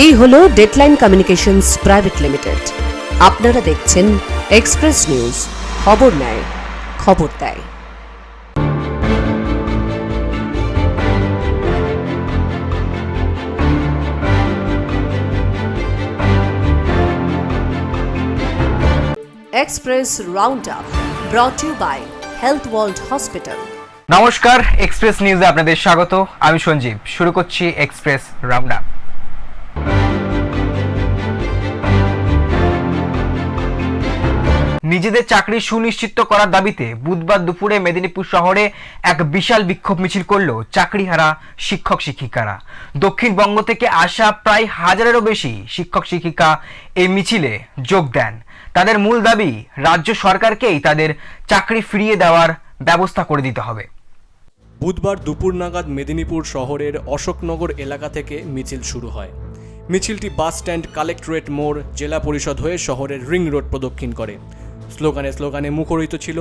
এই হলো deadline communications private limited আপনারা দেখছেন এক্সপ্রেস নিউজ খবর নেয়, খবর দেয়। Express round up brought you by health world hospital নমস্কার এক্সপ্রেস নিউজে আপনাদের স্বাগত। আমি সঞ্জীব। শুরু করছি এক্সপ্রেস রাউন্ড আপ নিজেদের চাকরি সুনিশ্চিত করার দাবিতে বুধবার দুপুরে মেদিনীপুর শহরে এক বিশাল বিক্ষোভ মিছিল করল চাকরিহারা শিক্ষক শিক্ষিকারা। দক্ষিণবঙ্গ থেকে আসা প্রায় হাজারেরও বেশি শিক্ষক শিক্ষিকা এই মিছিলে যোগ দেন। তাদের মূল দাবি, রাজ্য সরকারকেই তাদের চাকরি ফিরিয়ে দেওয়ার ব্যবস্থা করে দিতে হবে। বুধবার দুপুর নাগাদ মেদিনীপুর শহরের অশোকনগর এলাকা থেকে মিছিল শুরু হয়। মিছিলটি বাস স্ট্যান্ড কালেক্টরেট মোড়, জেলা পরিষদ হয়ে শহরের রিং রোড প্রদক্ষিণ করে। স্লোগানে স্লোগানে মুখরিত ছিল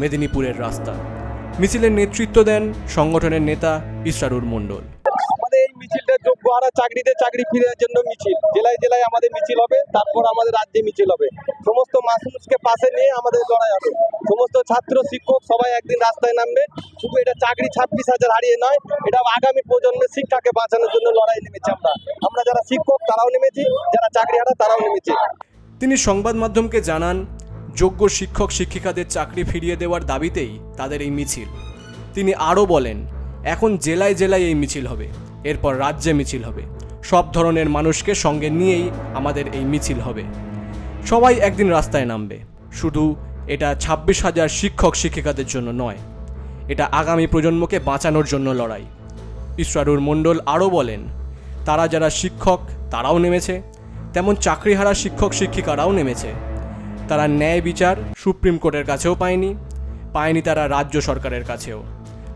মেদিনীপুরের রাস্তা। মিছিলের নেতৃত্ব দেন সংগঠনের নেতা ইসরারুর মণ্ডল। আমাদের এই মিছিলটা যোগ্য হারা চাকরিতে চাকরি ফিরে জন্য মিছিল। জেলায় জেলায় আমাদের মিছিল হবে তারপর আমাদের রাজ্যে মিছিল হবে। সমস্ত মানুষকে পাশে নিয়ে আমাদের লড়াই হবে। সমস্ত ছাত্র শিক্ষক সবাই একদিন রাস্তায় নামবে। শুধু এটা চাকরি ছাব্বিশ হাজার হারিয়ে নয় এটা আগামী প্রজন্মের শিক্ষাকে বাঁচানোর জন্য লড়াই নেমেছি আমরা। আমরা যারা শিক্ষক তারাও নেমেছি যারা চাকরি হারা তারাও নেমেছি। তিনি সংবাদ মাধ্যমকে জানান যোগ্য শিক্ষক শিক্ষিকাদের চাকরি ফিরিয়ে দেওয়ার দাবিতেই তাদের এই মিছিল। তিনি আরও বলেন, এখন জেলায় জেলায় এই মিছিল হবে, এরপর রাজ্যে মিছিল হবে। সব ধরনের মানুষকে সঙ্গে নিয়েই আমাদের এই মিছিল হবে। সবাই একদিন রাস্তায় নামবে। শুধু এটা ছাব্বিশ হাজার শিক্ষক শিক্ষিকাদের জন্য নয়, এটা আগামী প্রজন্মকে বাঁচানোর জন্য লড়াই। ইসরারুর মণ্ডল আরও বলেন, তারা যারা শিক্ষক, তারাও নেমেছে। তেমন চাকরিহারা শিক্ষক শিক্ষিকারাও নেমেছে। তারা ন্যায় বিচার সুপ্রিম কোর্টের কাছেও পায়নি পায়নি তারা রাজ্য সরকারের কাছেও।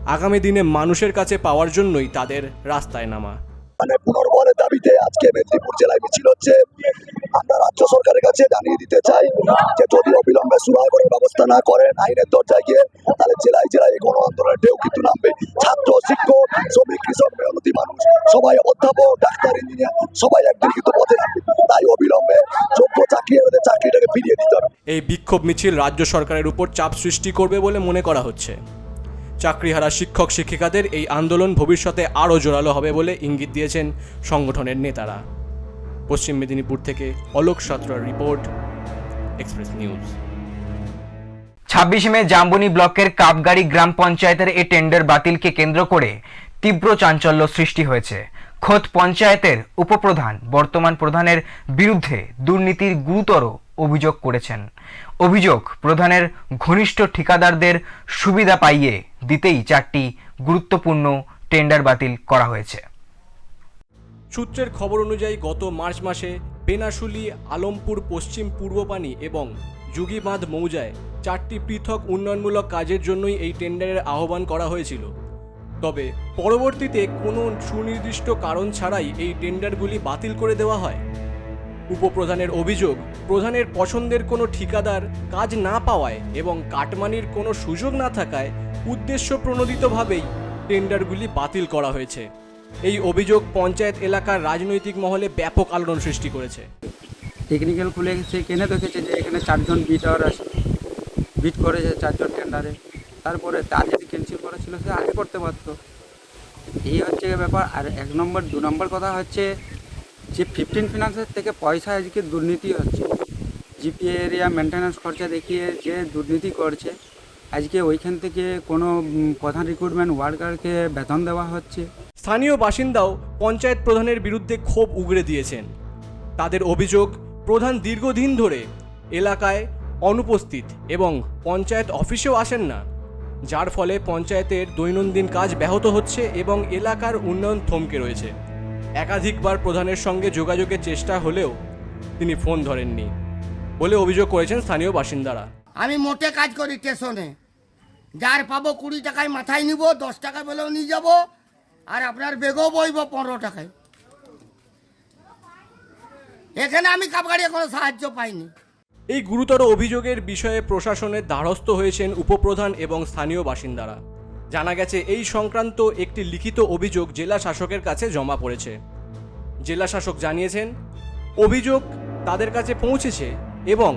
আগামী দিনে মানুষের কাছে পাওয়ার জন্যই তাদের রাস্তায় নামা। মানে দাবিতে আজকে মেদিনীপুর জেলায় মিছিল হচ্ছে। আমরা রাজ্য সরকারের কাছে জানিয়ে দিতে চাই যে যদি অবিলম্বে সুরায় করার ব্যবস্থা না করেন, আইনের দরজায় গিয়ে তাহলে জেলায় জেলায় এই গণ আন্দোলনের ঢেউ কিন্তু নামবে। ছাত্র, শিক্ষক, শ্রমিক, কৃষক, মেহনতি মানুষ, সবাই অধ্যাপক, ডাক্তার, ইঞ্জিনিয়ার, সবাই একদিন কিন্তু পথে নামবে তাই অবিলম্বে যোগ্য চাকরি এদের চাকরিটাকে ফিরিয়ে দিতে হবে। এই বিক্ষোভ মিছিল রাজ্য সরকারের উপর চাপ সৃষ্টি করবে বলে মনে করা হচ্ছে। চাকরিহারা শিক্ষক শিক্ষিকাদের এই আন্দোলন ভবিষ্যতে আরও জোরালো হবে বলে ইঙ্গিত দিয়েছেন সংগঠনের নেতারা। পশ্চিম মেদিনীপুর থেকে অলোক সাঁতরার রিপোর্ট, এক্সপ্রেস নিউজ। ছাব্বিশে মে জাম্বনি ব্লকের কাপগাড়ি গ্রাম পঞ্চায়েতের এই টেন্ডার বাতিলকে কেন্দ্র করে তীব্র চাঞ্চল্য সৃষ্টি হয়েছে। খোদ পঞ্চায়েতের উপপ্রধান, বর্তমান প্রধানের বিরুদ্ধে দুর্নীতির গুরুতর অভিযোগ করেছেন। অভিযোগ, প্রধানের ঘনিষ্ঠ ঠিকাদারদের সুবিধা পাইয়ে দিতেই চারটি গুরুত্বপূর্ণ টেন্ডার বাতিল করা হয়েছে। সূত্রের খবর অনুযায়ী গত মার্চ মাসে বেনাশুলি আলমপুর, পশ্চিম পূর্বপানি এবং যুগিবাঁধ মৌজায় চারটি পৃথক উন্নয়নমূলক কাজের জন্যই এই টেন্ডারের আহ্বান করা হয়েছিল। তবে পরবর্তীতে কোনো সুনির্দিষ্ট কারণ ছাড়াই এই টেন্ডারগুলি বাতিল করে দেওয়া হয়। উপপ্রধানের অভিযোগ, প্রধানের পছন্দের কোনো ঠিকাদার কাজ না পাওয়ায় এবং কাটমানির কোনো সুযোগ না থাকায় উদ্দেশ্য প্রণোদিতভাবেই টেন্ডারগুলি বাতিল করা হয়েছে। এই অভিযোগ পঞ্চায়েত এলাকার রাজনৈতিক মহলে ব্যাপক আলোড়ন সৃষ্টি করেছে। টেকনিক্যাল খুলে সে কেনে দেখেছে যে এখানে চারজন বিটার আছে, বিট করেছে চারজন টেন্ডারে। তারপরে তার যদি ক্যান্সেল করা ছিল, সে আগে করতে পারতো। এই হচ্ছে ব্যাপার। আর এক নম্বর, দু নম্বর কথা হচ্ছে যে ফিফটিন ফিনান্সের থেকে পয়সা আজকে দুর্নীতি হচ্ছে। জিপিএ এরিয়া মেনটেন্যান্স খরচা দেখিয়ে যে দুর্নীতি করছে, আজকে ওইখান থেকে কোনো প্রধান রিক্রুটমেন্ট ওয়ার্কারকে বেতন দেওয়া হচ্ছে। স্থানীয় বাসিন্দাও পঞ্চায়েত প্রধানের বিরুদ্ধে ক্ষোভ উগরে দিয়েছেন। তাদের অভিযোগ, প্রধান দীর্ঘদিন ধরে এলাকায় অনুপস্থিত এবং পঞ্চায়েত অফিসেও আসেন না, যার ফলে পঞ্চায়েতের দৈনন্দিন কাজ ব্যাহত হচ্ছে এবং এলাকার উন্নয়ন থমকে রয়েছে। একাধিকবার প্রধানের সঙ্গে যোগাযোগের চেষ্টা হলেও তিনি ফোন ধরেননি বলে অভিযোগ করেছেন স্থানীয় বাসিন্দারা। আমি মোটে কাজ করি স্টেশনে। যার পাবো কুড়ি টাকায় মাথায় নিব দশ টাকা পেলেও নিয়ে যাব আর আপনার বেগও বইব পনেরো টাকায়। এখানে আমি কাপগাড়িয়ে কোনো সাহায্য পাইনি। এই গুরুতর অভিযোগের বিষয়ে প্রশাসনের দ্বারস্থ হয়েছেন উপপ্রধান এবং স্থানীয় বাসিন্দারা। জানা গেছে, এই সংক্রান্ত একটি লিখিত অভিযোগ জেলা শাসকের কাছে জমা পড়েছে। জেলা শাসক জানিয়েছেন, অভিযোগ তাদের কাছে পৌঁছেছে এবং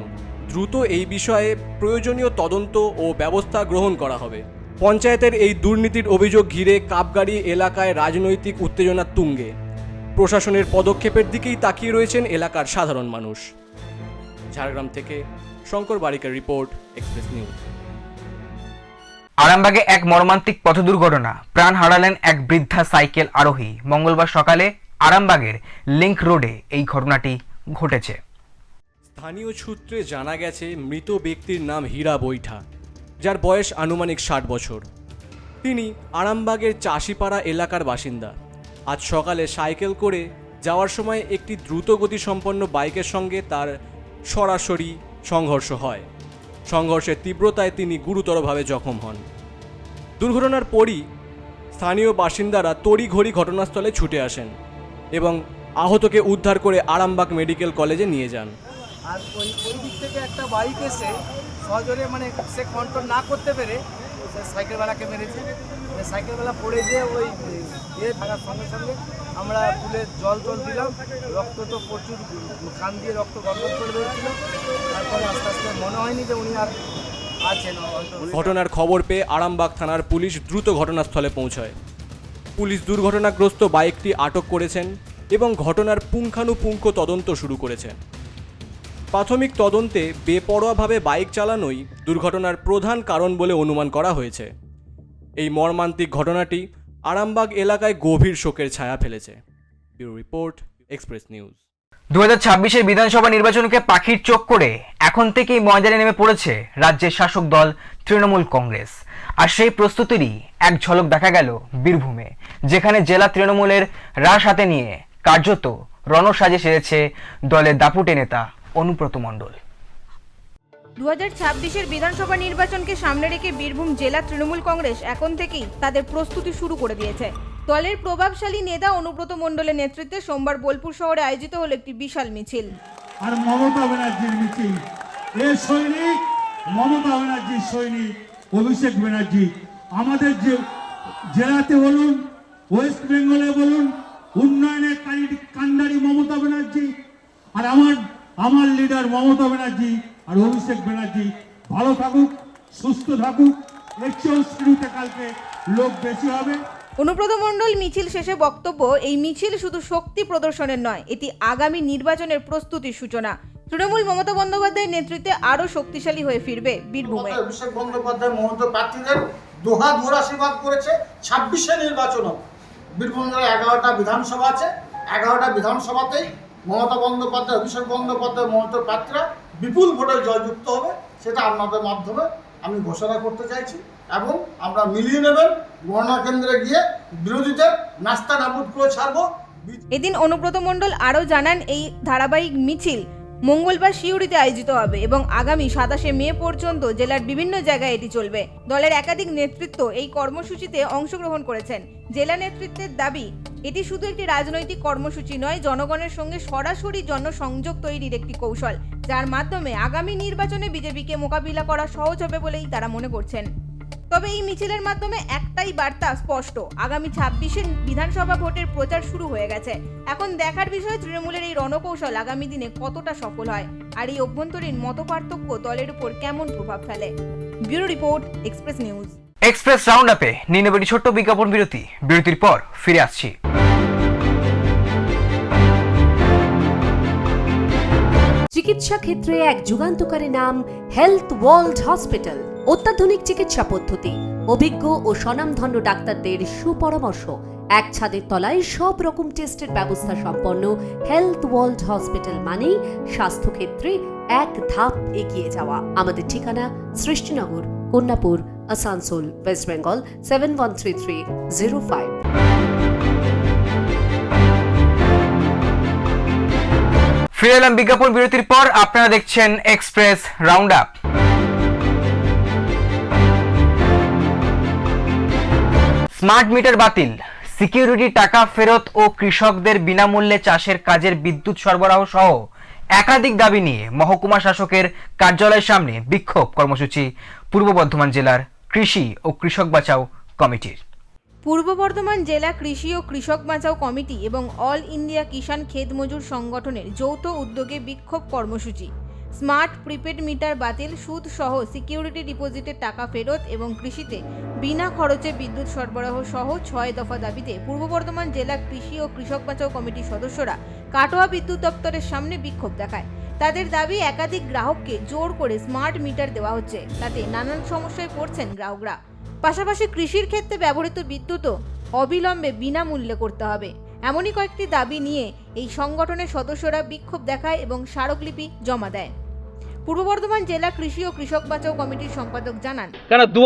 দ্রুত এই বিষয়ে প্রয়োজনীয় তদন্ত ও ব্যবস্থা গ্রহণ করা হবে। পঞ্চায়েতের এই দুর্নীতির অভিযোগ ঘিরে কাপগাড়ি এলাকায় রাজনৈতিক উত্তেজনার তুঙ্গে। প্রশাসনের পদক্ষেপের দিকেই তাকিয়ে রয়েছেন এলাকার সাধারণ মানুষ। ঝাড়গ্রাম থেকে শঙ্কর বারিকের রিপোর্ট, এক্সপ্রেস নিউজ। আরামবাগে এক মর্মান্তিক পথ দুর্ঘটনা। প্রাণ হারালেন এক বৃদ্ধা সাইকেল আরোহী। মঙ্গলবার সকালে আরামবাগের লিংক রোডে এই ঘটনাটি ঘটেছে। স্থানীয় সূত্রে জানা গেছে, মৃত ব্যক্তির নাম হীরা বৈঠা, যার বয়স আনুমানিক ষাট বছর। তিনি আরামবাগের চাষিপাড়া এলাকার বাসিন্দা। আজ সকালে সাইকেল করে যাওয়ার সময় একটি দ্রুতগতি সম্পন্ন বাইকের সঙ্গে তার সরাসরি সংঘর্ষ হয়। সংঘর্ষের তীব্রতায় তিনি গুরুতরভাবে জখম হন। দুর্ঘটনার পরই স্থানীয় বাসিন্দারা তড়িঘড়ি ঘটনাস্থলে ছুটে আসেন এবং আহতকে উদ্ধার করে আরামবাগ মেডিকেল কলেজে নিয়ে যান। আর ওই ওই দিক থেকে একটা বাইক এসে সজোরে মানে সে কন্ট্রোল না করতে পেরে সাইকেলওয়ালাকে মেরেছে। সাইকেলওয়ালা পড়ে যেয়ে ওই ইয়ে থাকার সঙ্গে সঙ্গে আমরা তুলে জল টল দিলাম। রক্ত তো প্রচুর খান দিয়ে রক্ত গড়গড় করে বেরোচ্ছিল। তারপরে আস্তে আস্তে মনে হয়নি যে উনি আর ঘটনার খবর পেয়ে আরামবাগ থানার পুলিশ দ্রুত ঘটনাস্থলে পৌঁছায়। পুলিশ দুর্ঘটনাগ্রস্ত বাইকটি আটক করেছেন এবং ঘটনার পুঙ্খানুপুঙ্খ তদন্ত শুরু করেছেন। প্রাথমিক তদন্তে বেপরোয়াভাবে বাইক চালানোই দুর্ঘটনার প্রধান কারণ বলে অনুমান করা হয়েছে। এই মর্মান্তিক ঘটনাটি আরামবাগ এলাকায় গভীর শোকের ছায়া ফেলেছে। Bureau report, express news. দু হাজার বিধানসভা নির্বাচনকে পাখির চোখ করে এখন থেকেই ময়দানে নেমে পড়েছে রাজ্যের শাসক দল তৃণমূল কংগ্রেস। আর সেই প্রস্তুতিরই এক ঝলক দেখা গেল বীরভূমে, যেখানে জেলা তৃণমূলের রাশ হাতে নিয়ে কার্যত রণসাজে সেরেছে দলের দাপুটে নেতা অনুব্রত মণ্ডল। দু হাজার ছাব্বিশের বিধানসভা নির্বাচনকে সামনে রেখে বীরভূম জেলা তৃণমূল কংগ্রেস এখন থেকেই তাদের প্রস্তুতি শুরু করে দিয়েছে। দলের প্রভাবশালী নেতা অনুব্রত মণ্ডলের নেতৃত্বে সোমবার বোলপুর শহরে আয়োজিত হলো একটি বিশাল মিছিল। আর মমতা ব্যানার্জির মিছিল। এ সৈনিক, মমতা ব্যানার্জির সৈনিক, অভিষেক ব্যানার্জি। আমাদের যে জেলাতে বলুন, ওয়েস্ট বেঙ্গলে বলুন উন্নয়নের কান্ডারি মমতা ব্যানার্জি, আর আমার আমার লিডার মমতা ব্যানার্জি আর অভিষেক ব্যানার্জি ভালো থাকুক সুস্থ থাকুক। এর চেয়েও শুরুতে কালকে লোক বেশি হবে। অনুব্রত মণ্ডল মিছিল শেষে বক্তব্য এই মিছিল শুধু শক্তি প্রদর্শনের নয় এটি আগামী নির্বাচনের প্রস্তুতির সূচনা। তৃণমূল মমতা বন্দ্যোপাধ্যায়ের নেতৃত্বে আরও শক্তিশালী হয়ে ফিরবে বীরভূমে। অভিষেক বন্দ্যোপাধ্যায় মমতা প্রার্থীদের দোহাত ভোর আশীর্বাদ করেছে ছাব্বিশে নির্বাচন বীরভূম জেলায় এগারোটা বিধানসভা আছে এগারোটা বিধানসভাতেই মমতা বন্দ্যোপাধ্যায় অভিষেক বন্দ্যোপাধ্যায় মমতা প্রার্থীরা বিপুল ভোটে জয়যুক্ত হবে, সেটা আপনাদের মাধ্যমে আমি ঘোষণা করতে চাইছি এবং আমরা মিলিয়ে নেবেন, গণনা কেন্দ্রে গিয়ে বিরোধীদের নাস্তা নাবুদ করে ছাড়বো। এদিন অনুব্রত মণ্ডল আরও জানান, এই ধারাবাহিক মিছিল মঙ্গলবার শিউরিতে আয়োজিত হবে এবং আগামী সাতাশে মে পর্যন্ত জেলার বিভিন্ন জায়গায় এটি চলবে। দলের একাধিক নেতৃত্ব এই কর্মসূচিতে অংশগ্রহণ করেছেন। জেলা নেতৃত্বের দাবি, এটি শুধু একটি রাজনৈতিক কর্মসূচি নয়, জনগণের সঙ্গে সরাসরি জনসংযোগ তৈরির একটি কৌশল, যার মাধ্যমে আগামী নির্বাচনে বিজেপিকে মোকাবিলা করা সহজ হবে বলেই তারা মনে করছেন। তবে এই মিছিলের মাধ্যমে একটাই বার্তা স্পষ্ট। আগামী ছাব্বিশে বিধানসভা ভোটের প্রচার শুরু হয়ে গেছে। এখন দেখার বিষয় তৃণমূলের এই রণকৌশল আগামী দিনে কতটা সফল হয়? আর এই অভ্যন্তরীণ মতপার্থক্য দলের উপর কেমন প্রভাব ফেলে? Bureau report express news. Express round আপে নিয়ে ছোট্ট বিজ্ঞাপন বিরতি। বিরতির পর ফিরে আসছি। চিকিৎসা ক্ষেত্রে এক যুগান্তকারী নাম হেলথ ওয়ার্ল্ড হসপিটাল অত্যাধুনিক চিকিৎসা পদ্ধতি, অভিজ্ঞ ও স্বনামধন্য ডাক্তারদের সুপরামর্শ, এক ছাদের তলায় সব রকম টেস্টের ব্যবস্থা সম্পন্ন হেলথ ওয়ার্ল্ড হসপিটাল মানেই স্বাস্থ্যক্ষেত্রে এক ধাপ এগিয়ে যাওয়া। আমাদের ঠিকানা Srishtinagar, Kanyapur, Asansol West Bengal seven one three three zero five ফিরে এলাম বিজ্ঞাপন বিরতির পর, আপনারা দেখছেন express round up smart meter বাতিল। সিকিউরিটি টাকা ফেরত ও কৃষকদের বিনামূল্যে চাষের কাজের বিদ্যুৎ সরবরাহ সহ একাধিক দাবি নিয়ে মহকুমা শাসকের কার্যালয়ের সামনে বিক্ষোভ কর্মসূচি। পূর্ব বর্ধমান জেলার কৃষি ও কৃষক বাঁচাও কমিটির। পূর্ব বর্ধমান জেলা কৃষি ও কৃষক বাঁচাও কমিটি এবং অল ইন্ডিয়া কিষাণ খেত মজুর সংগঠনের যৌথ উদ্যোগে বিক্ষোভ কর্মসূচি। স্মার্ট প্রিপেড মিটার বাতিল, সুদ সহ সিকিউরিটি ডিপোজিটের টাকা ফেরত এবং কৃষিতে বিনা খরচে বিদ্যুৎ সরবরাহ সহ ছয় দফা দাবিতে পূর্ব বর্ধমান জেলা কৃষি ও কৃষক বাঁচাও কমিটির সদস্যরা কাটোয়া বিদ্যুৎ দপ্তরের সামনে বিক্ষোভ দেখায়। তাদের দাবি, একাধিক গ্রাহককে জোর করে স্মার্ট মিটার দেওয়া হচ্ছে, তাতে নানান সমস্যায় পড়ছেন গ্রাহকরা। পাশাপাশি কৃষির ক্ষেত্রে ব্যবহৃত বিদ্যুৎও অবিলম্বে বিনামূল্যে করতে হবে। এমনই কয়েকটি দাবি নিয়ে এই সংগঠনের সদস্যরা বিক্ষোভ দেখায় এবং স্মারকলিপি জমা দেয়। পূর্ব বর্ধমান জেলা কৃষি ও কৃষক বাঁচাও কমিটির সম্পাদক জানান। কেন দু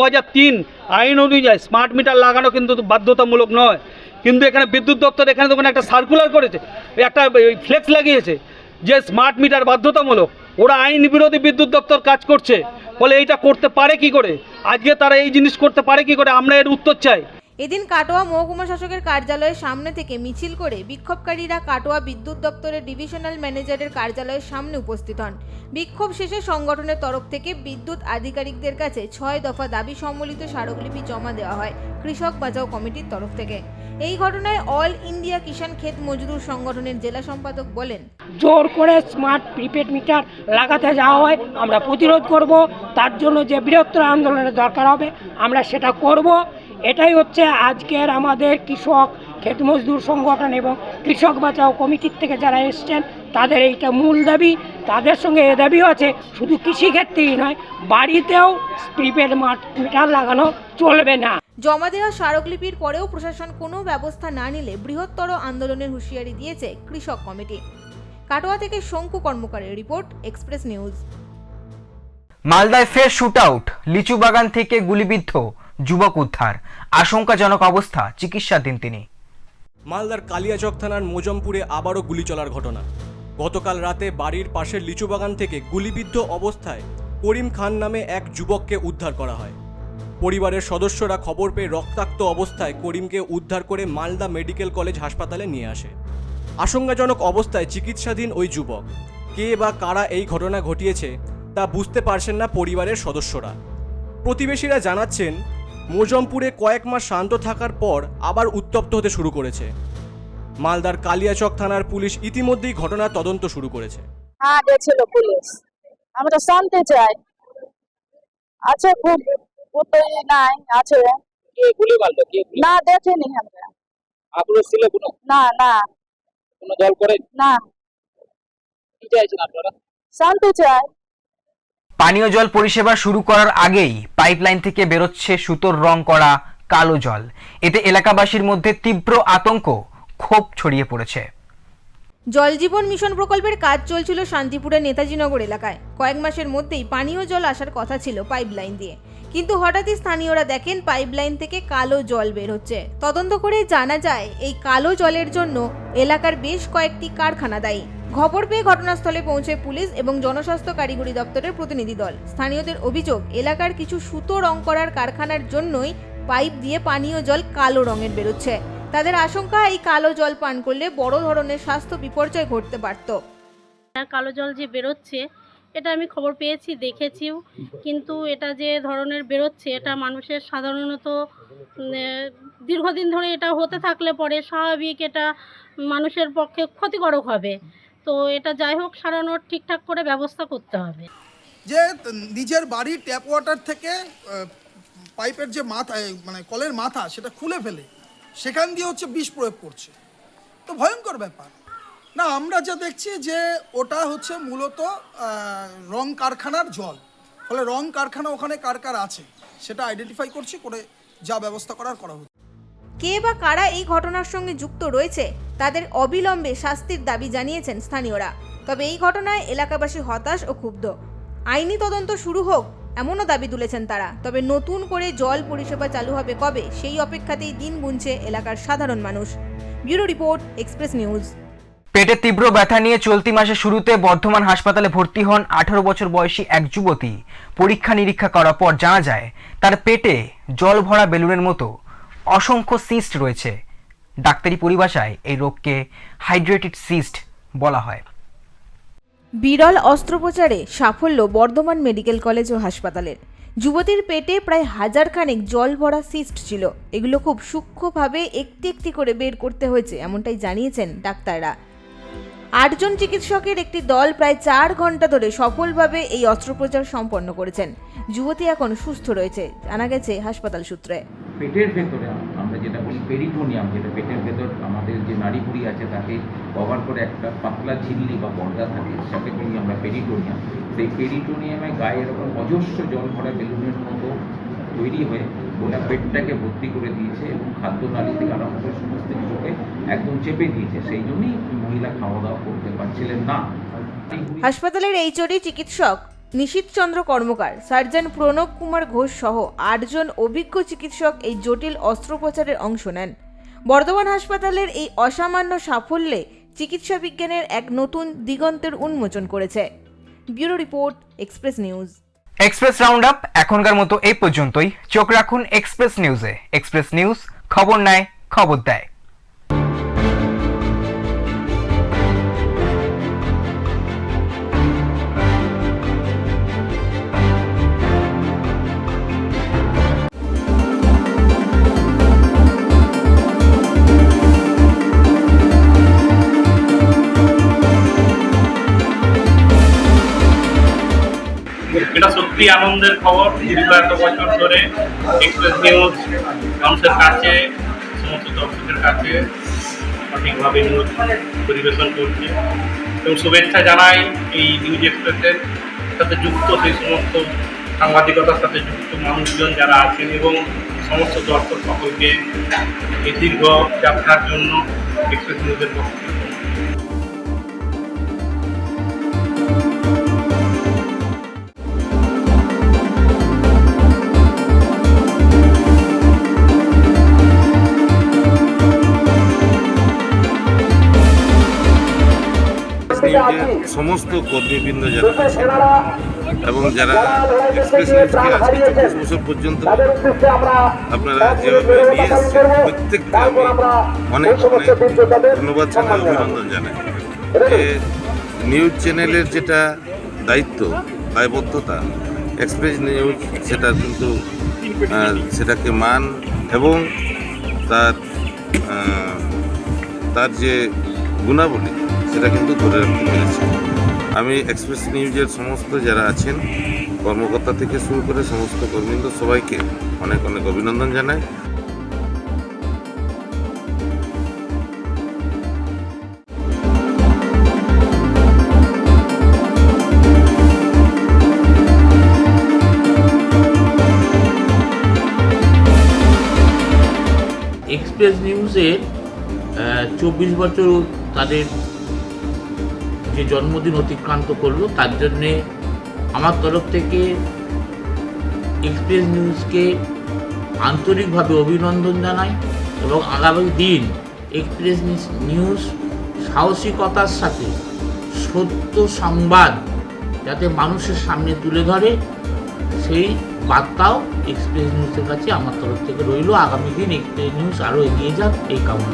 আইন অনুযায়ী স্মার্ট মিটার লাগানো কিন্তু বাধ্যতামূলক নয়। কিন্তু এখানে বিদ্যুৎ দপ্তর এখানে তো একটা সার্কুলার করেছে, একটা ফ্লেক্স লাগিয়েছে যে স্মার্ট মিটার বাধ্যতামূলক। ওরা আইন বিরোধী বিদ্যুৎ দপ্তর কাজ করছে ফলে এইটা করতে পারে কি করে? আজকে তারা এই জিনিস করতে পারে কি করে? আমরা এর উত্তর চাই। এদিন কাটোয়া মহকুমা শাসকের কার্যালয়ের সামনে থেকে মিছিল করে বিক্ষোভকারীরা কাটোয়া বিদ্যুৎ দপ্তরের ডিভিশনাল ম্যানেজারের কার্যালয়ের সামনে উপস্থিত হন। বিক্ষোভ শেষে সংগঠনের তরফ থেকে বিদ্যুৎ আধিকারিকদের কাছে ছয় দফা দাবি সম্বলিত স্মারকলিপি জমা দেওয়া হয় কৃষক বাঁচাও কমিটির তরফ থেকে। এই ঘটনায় অল ইন্ডিয়া কিষাণ ক্ষেত মজদুর সংগঠনের জেলা সম্পাদক বলেন, জোর করে স্মার্ট প্রিপেড মিটার লাগাতে যাওয়া হয়, আমরা প্রতিরোধ করব, তার জন্য যে বৃহত্তর আন্দোলনের দরকার হবে, আমরা সেটা করব। এটাই হচ্ছে আজকের আমাদের কৃষক ক্ষেত মজদুর সংগঠন এবং কৃষক বাঁচাও কমিটির থেকে যারা এসছেন তাদের এইটা মূল দাবি। তাদের সঙ্গে এ দাবিও আছে শুধু কৃষিক্ষেত্রেই নয় বাড়িতেও প্রিপেড মিটার লাগানো চলবে না। জমা দেওয়া স্মারকলিপির পরেও প্রশাসন কোনো ব্যবস্থা না নিলে বৃহত্তর আন্দোলনের হুঁশিয়ারি দিয়েছে কৃষক কমিটি। কাটোয়া থেকে শঙ্কু কর্মকারের রিপোর্ট এক্সপ্রেস নিউজ। মালদায় ফের শুট আউট লিচু বাগান থেকে গুলিবিদ্ধ। যুবক উদ্ধার। আশঙ্কাজনক অবস্থা, চিকিৎসাধীন তিনি। মালদার কালিয়াচক থানার মোজমপুরে আবারও গুলি চলার ঘটনা। গতকাল রাতে বাড়ির পাশের লিচু বাগান থেকে গুলিবিদ্ধ অবস্থায় করিম খান নামে এক যুবককে উদ্ধার করা হয়। পরিবারের সদস্যরা খবর পেয়ে রক্তাক্ত অবস্থায় করিমকে উদ্ধার করে মালদা মেডিকেল কলেজ হাসপাতালে নিয়ে আসে। আশঙ্কাজনক অবস্থায় চিকিৎসাধীন ওই যুবক। কে বা কারা এই ঘটনা ঘটিয়েছে তা বুঝতে পারছেন না পরিবারের সদস্যরা। প্রতিবেশীরা জানাচ্ছেন মোজমপুরে কয়েক মাস শান্ত থাকার পর আবার উত্তপ্ত হতে শুরু করেছে। মালদার কালিয়াচক থানার পুলিশ ইতিমধ্যেই ঘটনার তদন্ত শুরু করেছে। হ্যাঁ গেছিল পুলিশ। আমরা শান্তি চাই। আছে খুব কোথায় নাই আছে। কে গুলি মারলো কে না দেখিনি আমরা। আক্রোশ ছিল কোনো? না না। কোনো দল করে না। কি চাইছেন আপনারা? শান্তি চাই। পানীয় জল পরিষেবা শুরু করার আগেই পাইপলাইন থেকে বেরোচ্ছে সুতোর রং করা কালো জল। এতে এলাকাবাসীর মধ্যে তীব্র আতঙ্ক, ক্ষোভ ছড়িয়ে পড়েছে। জল জীবন মিশন প্রকল্পের কাজ চলছিল শান্তিপুরের নেতাজিনগর এলাকায়। কয়েক মাসের মধ্যেই পানীয় জল আসার কথা ছিল পাইপলাইন দিয়ে। কিন্তু হঠাৎই স্থানীয়রা দেখেন পাইপলাইন থেকে কালো জল বের হচ্ছে। তদন্ত করে জানা যায়, এই কালো জলের জন্য এলাকার বেশ কয়েকটি কারখানা দায়ী। খবর পেয়ে ঘটনাস্থলে পৌঁছে পুলিশ এবং জনস্বাস্থ্য কারিগরি দপ্তরের প্রতিনিধি দল। স্থানীয়দের অভিযোগ, এলাকার কিছু সুতো রং করার কারখানার জন্যই পাইপ দিয়ে পানীয় জল কালো রঙের বেরোচ্ছে। তাদের আশঙ্কা, এই কালো জল পান করলে বড় ধরনের স্বাস্থ্য বিপর্যয় ঘটতে পারত। কালো জল যে বেরোচ্ছে এটা আমি খবর পেয়েছি, দেখেছিও। কিন্তু এটা যে ধরনের বেরোচ্ছে, এটা মানুষের সাধারণত দীর্ঘদিন ধরে এটা হতে থাকলে পরে স্বাভাবিক এটা মানুষের পক্ষে ক্ষতিকারক হবে। তো এটা যাই হোক, সারানোর ঠিকঠাক করে ব্যবস্থা করতে হবে। যে নিজের বাড়ির ট্যাপ ওয়াটার থেকে পাইপের যে মাথা মানে কলের মাথা, সেটা খুলে ফেলে, সেখান দিয়ে হচ্ছে বিষ প্রয়োগ করছে। তো ভয়ঙ্কর ব্যাপার। না, আমরা যা দেখছি যে ওটা হচ্ছে মূলত রং কারখানার জল। ফলে রং কারখানা ওখানে কার কার আছে, সেটা আইডেন্টিফাই করছি, করে যা ব্যবস্থা করার করা হচ্ছে কে বা কারা এই ঘটনার সঙ্গে যুক্ত রয়েছে, তাদের অবিলম্বে শাস্তির দাবি জানিয়েছেন স্থানীয়রা। তবে এই ঘটনায় এলাকাবাসী হতাশ ও ক্ষুব্ধ। আইনি তদন্ত শুরু হোক, এমনও দাবি তুলেছেন তারা। তবে নতুন করে জল পরিষেবা চালু হবে কবে, সেই অপেক্ষাতেই দিন গুনছে এলাকার সাধারণ মানুষ। Bureau report, express news. পেটে তীব্র ব্যথা নিয়ে চলতি মাসের শুরুতে বর্ধমান হাসপাতালে ভর্তি হন আঠারো বছর বয়সী এক যুবতী। পরীক্ষা নিরীক্ষা করার পর জানা যায়, তার পেটে জল ভরা বেলুনের মতো অসংখ্য সিস্ট রয়েছে। ডাক্তারি পরিভাষায় এই রোগকে হাইড্রেটেড সিস্ট বলা হয়। বিরল অস্ত্রোপচারে সাফল্য বর্ধমান মেডিকেল কলেজ ও হাসপাতালের। যুবতীর পেটে প্রায় হাজার খানেক জল ভরা সিস্ট ছিল। এগুলো খুব সূক্ষ্মভাবে একটি একটি করে বের করতে হয়েছে, এমনটাই জানিয়েছেন ডাক্তাররা। আটজন চিকিৎসকের একটি দল প্রায় চার ঘণ্টা ধরে সফলভাবে এই অস্ত্রোপচার সম্পন্ন করেছেন। যুবতী এখন সুস্থ রয়েছে, জানা গেছে হাসপাতাল সূত্রে। পেটের ভেতরে আমরা যেটা বলি পেরিটোনিয়াম যেটা পেটের ভেতর আমাদের যে নাড়িভুড়ি আছে তাকে কভার করে একটা পাতলা ঝিল্লি বা পর্দা থাকে, সেটাকে বলি আমরা পেরিটোনিয়াম। সেই পেরিটোনিয়ামে গায়ে এরকম অজস্র জল ভরা বেলুনের মতো তৈরি হয়ে গোটা পেটটাকে ভর্তি করে দিয়েছে এবং খাদ্য নালী থেকে আরম্ভ করে সমস্ত কিছুকে একদম চেপে দিয়েছে। সেই জন্যই মহিলা খাওয়া দাওয়া করতে পারছিলেন না। হাসপাতালের এইচওডি চিকিৎসক নিশীত চন্দ্র কর্মকার, সার্জন প্রণব কুমার ঘোষ সহ আটজন অভিজ্ঞ চিকিৎসক এই জটিল অস্ত্রোপচারের অংশ নেন। বর্ধমান হাসপাতালের এই অসামান্য সাফল্যে চিকিৎসা বিজ্ঞানের এক নতুন দিগন্তের উন্মোচন করেছে। Bureau report, express news. Express round up এখনকার মতো এই পর্যন্তই। চোখ রাখুন এক্সপ্রেস নিউজে এক্সপ্রেস নিউজ খবর নেয়, খবর দেয়। সত্যি আনন্দের খবর। দীর্ঘ এত বছর ধরে এক্সপ্রেস নিউজ মানুষের কাছে, সমস্ত দর্শকের কাছে সঠিকভাবে নিউজ পরিবেশন করছে। এবং শুভেচ্ছা জানাই এই নিউজ এক্সপ্রেসের সাথে যুক্ত সেই সমস্ত সাংবাদিকতার সাথে যুক্ত মানুষজন যারা আছেন এবং সমস্ত দর্শক সকলকে এই দীর্ঘ যাত্রার জন্য এক্সপ্রেস নিউজের পক্ষ নিউজের সমস্ত কর্মীবৃন্দ যারা আছেন এবং যারা এক্সপ্রেস নিউজকে আজকে চব্বিশ বছর পর্যন্ত আপনারা যেভাবে নিয়ে এসেছেন প্রত্যেককে আমি অনেক অনেক ধন্যবাদ জানাই অভিনন্দন জানাই। যে নিউজ চ্যানেলের যেটা দায়িত্ব দায়বদ্ধতা এক্সপ্রেস নিউজ সেটা কিন্তু সেটাকে মান এবং তার তার যে গুণাবলী সেটা কিন্তু ধরে রাখতে পেরেছে আমি এক্সপ্রেস নিউজের সমস্ত যারা আছেন, কর্মকর্তা থেকে শুরু করে সমস্ত কর্মীদের সবাইকে অনেক অনেক অভিনন্দন জানাই। এক্সপ্রেস নিউজের চব্বিশ বছর তাদের যে জন্মদিন অতিক্রান্ত করল, তার জন্যে আমার তরফ থেকে এক্সপ্রেস নিউজকে আন্তরিকভাবে অভিনন্দন জানাই এবং আগামী দিন এক্সপ্রেস নিউজ সাহসিকতার সাথে সত্য সংবাদ যাতে মানুষের সামনে তুলে ধরে, সেই বার্তাও এক্সপ্রেস নিউজের কাছে আমার তরফ থেকে রইল আগামী দিন এক্সপ্রেস নিউজ আরও এগিয়ে যাক, এই কামনা।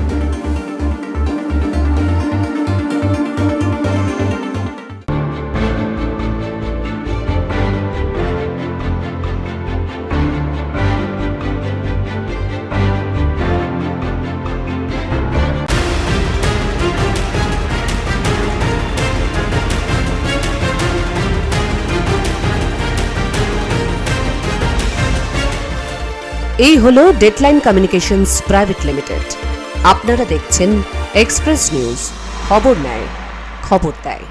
এই হলো ডেডলাইন কমিউনিকেশনস প্রাইভেট লিমিটেড আপনারা দেখছেন এক্সপ্রেস নিউজ খবর নেয় খবর দেয়।